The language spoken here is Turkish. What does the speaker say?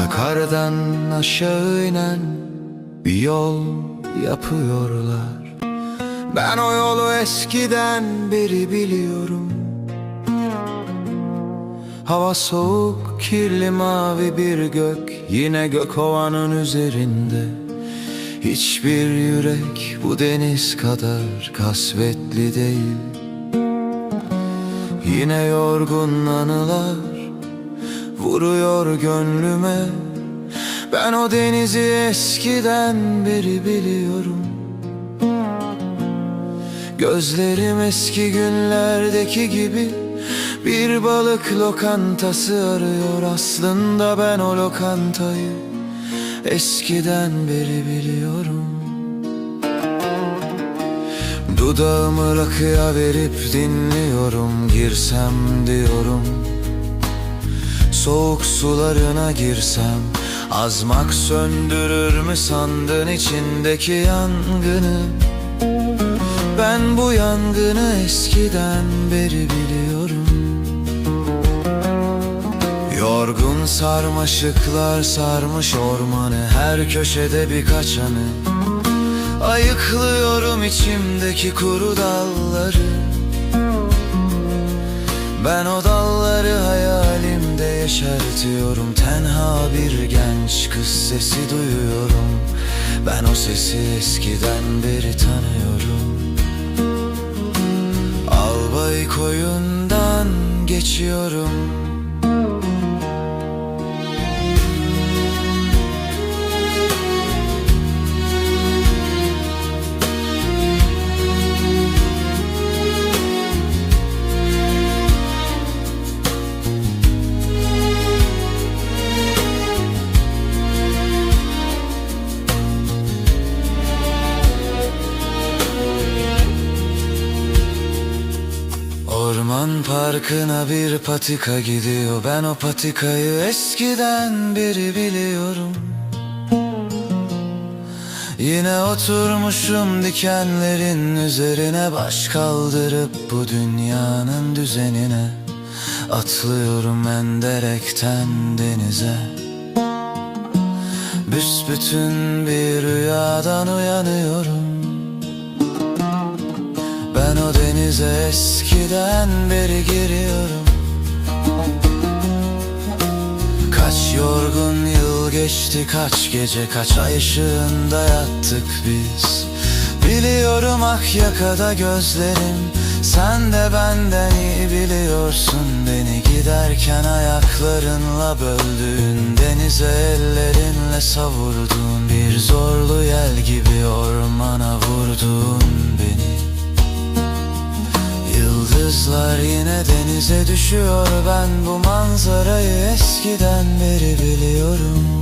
Dağlardan aşağı inen bir yol yapıyorlar. Ben o yolu eskiden beri biliyorum. Hava soğuk, kirli mavi bir gök Yine gök ovanın üzerinde. Hiçbir yürek bu deniz kadar kasvetli değil. Yine yorgun anılar vuruyor gönlüme. Ben o denizi eskiden beri biliyorum. Gözlerim eski günlerdeki gibi. Bir balık lokantası arıyor Aslında ben o lokantayı Eskiden beri biliyorum. Dudağımı rakıya verip dinliyorum Girsem diyorum Soğuk sularına girsem Azmak söndürür mü sandın içindeki yangını? Ben bu yangını eskiden beri biliyorum. Yorgun sarmaşıklar sarmış ormanı Her köşede birkaç anı. Ayıklıyorum içimdeki kuru dalları. Ben o dalları hayalimde yeşertiyorum Tenha bir genç kız sesi duyuyorum. Ben o sesi eskiden beri tanıyorum. Albay koyundan geçiyorum Orman parkına bir patika gidiyor. Ben o patikayı eskiden beri biliyorum. Yine oturmuşum dikenlerin üzerine Baş kaldırıp bu dünyanın düzenine. Atlıyorum enderekten denize. Büsbütün bir rüyadan uyanıyorum denize eskiden beri giriyorum. Kaç yorgun yıl geçti kaç gece kaç ay ışığında yattık biz. Biliyorum ah yakada gözlerim Sen de benden iyi biliyorsun. Beni Giderken ayaklarınla böldüğün Denize ellerinle savurduğun Bir zorlu yel gibi ormana vurduğun beni Yıldızlar yine denize düşüyor. Ben bu manzarayı eskiden beri biliyorum